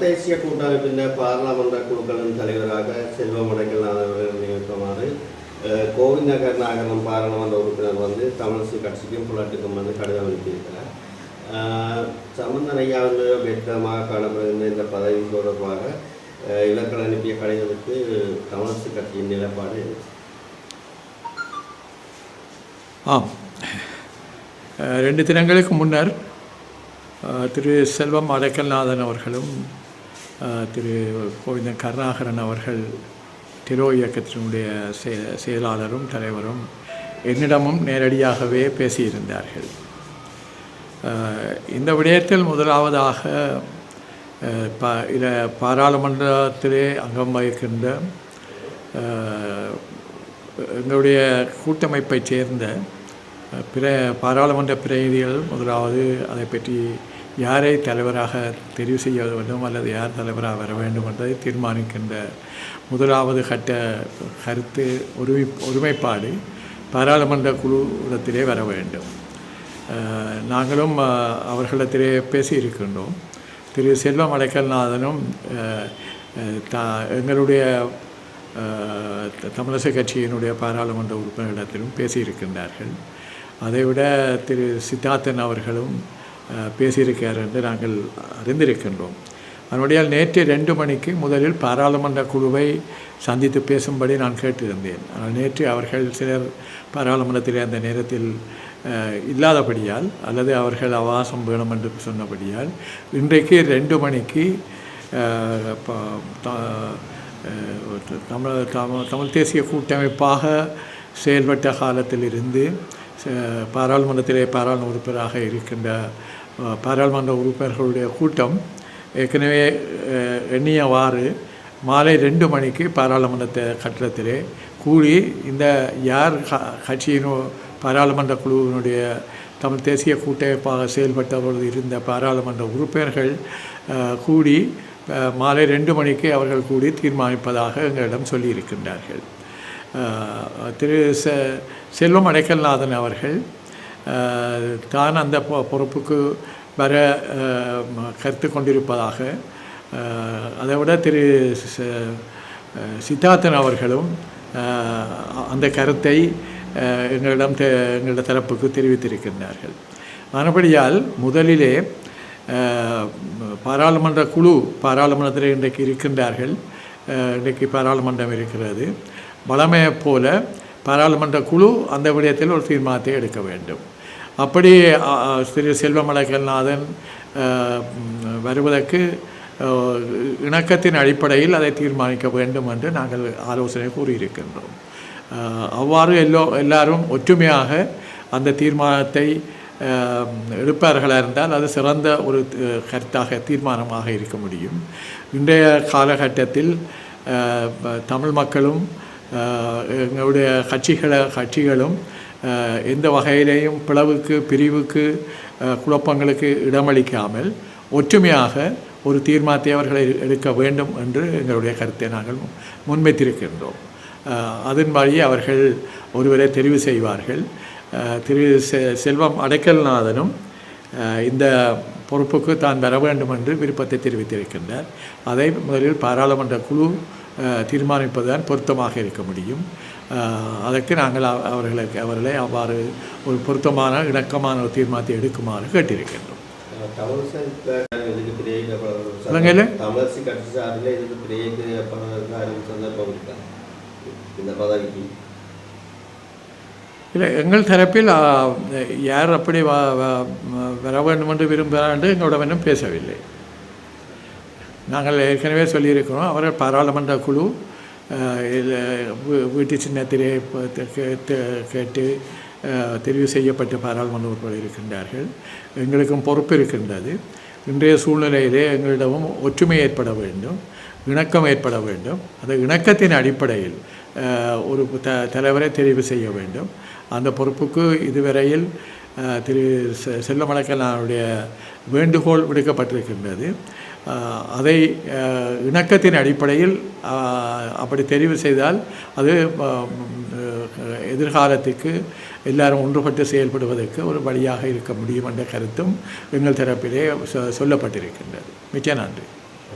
தேசிய கூட்டமைப்பின் பாராளுமன்ற குழுக்களின் தலைவராக செல்வம் அடைக்கலாதவர்கள் அவர்கள் நியமிக்குமாறு அஹ், நகர் நாகரம் பாராளுமன்ற உறுப்பினர் வந்து தமிழிசை கட்சிக்கும் புலட்டுக்கும் வந்து கடிதம் அனுப்பியிருக்கிறார் சம்பந்தன் ஐயா வந்து வெற்றமாக காணப்படுகின்ற இந்த பதவி தொடர்பாக அஹ், இவர்கள் அனுப்பிய கடிதத்துக்கு தமிழிசை கட்சியின் நிலைப்பாடு ஆம் ரெண்டு தினங்களுக்கு முன்னர் திரு செல்வம் அடைக்கல்நாதன் அவர்களும் திரு கோவிந்தன் கருணாகரன் அவர்கள் திரோ இயக்கத்தினுடைய செய- செயலாளரும் தலைவரும் என்னிடமும் நேரடியாகவே பேசியிருந்தார்கள். இந்த விடயத்தில் முதலாவதாக ப இல பாராளுமன்றத்திலே அங்கம் வகிக்கின்ற எங்களுடைய கூட்டமைப்பைச் சேர்ந்த பிற பாராளுமன்ற பிரதிநிதிகள் முதலாவது அதை பற்றி யாரை தலைவராக தெரிவு செய்ய வேண்டும் அல்லது யார் தலைவராக வர வேண்டும் என்பதை தீர்மானிக்கின்ற முதலாவது கட்ட கருத்து ஒருமை ஒருமைப்பாடு பாராளுமன்ற குழு இடத்திலே வர வேண்டும். நாங்களும் அவர்களிடத்திலே பேசியிருக்கின்றோம். திரு செல்வம் அடைக்கல்நாதனும் த எங்களுடைய அஹ், தமிழிசை கட்சியினுடைய பாராளுமன்ற உறுப்பினரிடத்திலும் பேசியிருக்கின்றார்கள். அதைவிட திரு சித்தார்த்தன் அவர்களும் பேசியிருக்கிறார் என்று நாங்கள் அறிந்திருக்கின்றோம். அதனுடைய நேற்று ரெண்டு மணிக்கு முதலில் பாராளுமன்ற குழுவை சந்தித்து பேசும்படி நான் கேட்டிருந்தேன். ஆனால் நேற்று அவர்கள் சிலர் பாராளுமன்றத்திலே அந்த நேரத்தில் இல்லாதபடியால் அல்லது அவர்கள் அவாசம் வேணும் என்று சொன்னபடியால் இன்றைக்கு ரெண்டு மணிக்கு தமிழ் தமிழ் தமிழ் தேசிய கூட்டமைப்பாக செயல்பட்ட காலத்திலிருந்து இருந்து பாராளுமன்றத்திலே பாராளுமன்ற உறுப்பினராக இருக்கின்ற பாராளுமன்ற உறுப்பினர்களுடைய கூட்டம் ஏற்கனவே எண்ணியவாறு மாலை ரெண்டு மணிக்கு பாராளுமன்ற கட்டடத்திலே கூடி இந்த யார் கட்சியினோ பாராளுமன்ற குழுவினுடைய தமிழ் தேசிய கூட்டமைப்பாக செயல்பட்டபொழுது இருந்த பாராளுமன்ற உறுப்பினர்கள் கூடி மாலை ரெண்டு மணிக்கு அவர்கள் கூடி தீர்மானிப்பதாக எங்களிடம் சொல்லியிருக்கின்றார்கள். திரு செ செல்வம் அடைக்கல்நாதன் அவர்கள் தான் அந்த பொ- பொறுப்புக்கு வர கருத்து கொண்டிருப்பதாக அதை விட திரு சித்தார்த்தன் அவர்களும் அந்த கருத்தை எங்களிடம் தெ எங்களோட தரப்புக்கு தெரிவித்திருக்கின்றார்கள். மறுபடியால் முதலிலே பாராளுமன்ற குழு பாராளுமன்றத்தில் இன்றைக்கு இருக்கின்றார்கள். இன்றைக்கு பாராளுமன்றம் இருக்கிறது. வளமையைப் போல பாராளுமன்ற குழு அந்த விடயத்தில் ஒரு தீர்மானத்தை எடுக்க வேண்டும். அப்படி திரு செல்வமலகல்நாதன் வருவதற்கு இணக்கத்தின் அடிப்படையில் அதை தீர்மானிக்க வேண்டும் என்று நாங்கள் ஆலோசனை கூறியிருக்கின்றோம். அவ்வாறு எல்லோ எல்லாரும் ஒற்றுமையாக அந்த தீர்மானத்தை எடுப்பார்களாக இருந்தால் அது சிறந்த ஒரு கருத்தாக தீர்மானமாக இருக்க முடியும். இன்றைய காலகட்டத்தில் தமிழ் மக்களும் எங்களுடைய கட்சிகளை கட்சிகளும் எந்த வகையிலேயும் பிளவுக்கு பிரிவுக்கு குழப்பங்களுக்கு இடமளிக்காமல் ஒற்றுமையாக ஒரு தீர்மானத்தை அவர்களை எடுக்க வேண்டும் என்று எங்களுடைய கருத்தை நாங்கள் முன்வைத்திருக்கின்றோம். அதன் வழி அவர்கள் ஒருவரை தெரிவு செய்வார்கள். திரு செ செல்வம் அடைக்கல்நாதனும் இந்த பொறுப்புக்கு தான் வர வேண்டும் என்று விருப்பத்தை தெரிவித்திருக்கின்றார். அதை முதலில் பாராளுமன்ற குழு தீர்மானிப்பதுதான் பொருத்தமாக இருக்க முடியும். அதற்கு நாங்கள் அவ- அவர்களுக்கு அவர்களை அவ்வாறு ஒரு பொருத்தமான இணக்கமான ஒரு தீர்மானத்தை எடுக்குமாறு கேட்டிருக்கின்றோம். அஹ், இல்லை எங்கள் தரப்பில் யார் அப்படி வ வ- வர வேண்டும் என்று விரும்புகிறார் என்று இன்னும் பேசவில்லை. நாங்கள் ஏற்கனவே சொல்லியிருக்கிறோம் அவர்கள் பாராளுமன்ற குழு ஆ, வீ- வீட்டு சின்னத்திலே கேட்டு கேட்டு தெரிவு செய்யப்பட்ட பாராளுமன்ற உறுப்பினர் இருக்கின்றார்கள். எங்களுக்கும் பொறுப்பு இருக்கின்றது. இன்றைய சூழ்நிலையிலே எங்களிடமும் ஒற்றுமை ஏற்பட வேண்டும். இணக்கம் ஏற்பட வேண்டும். அந்த இணக்கத்தின் அடிப்படையில் ஒரு த தலைவரை தெரிவு செய்ய வேண்டும். அந்த பொறுப்புக்கு இதுவரையில் திரு செ செல்லமலக்கலானுடைய வேண்டுகோள் விடுக்கப்பட்டிருக்கின்றது. அதை இணக்கத்தின் அடிப்படையில் அப்படி தெரிவு செய்தால் அது எதிர்காலத்துக்கு எல்லாரும் ஒன்றுபட்டு செயல்படுவதற்கு ஒரு வழியாக இருக்க முடியும் என்ற கருத்தும் எங்கள் தரப்பிலே சொ- சொல்லப்பட்டிருக்கின்றது. மிக்க நன்றி.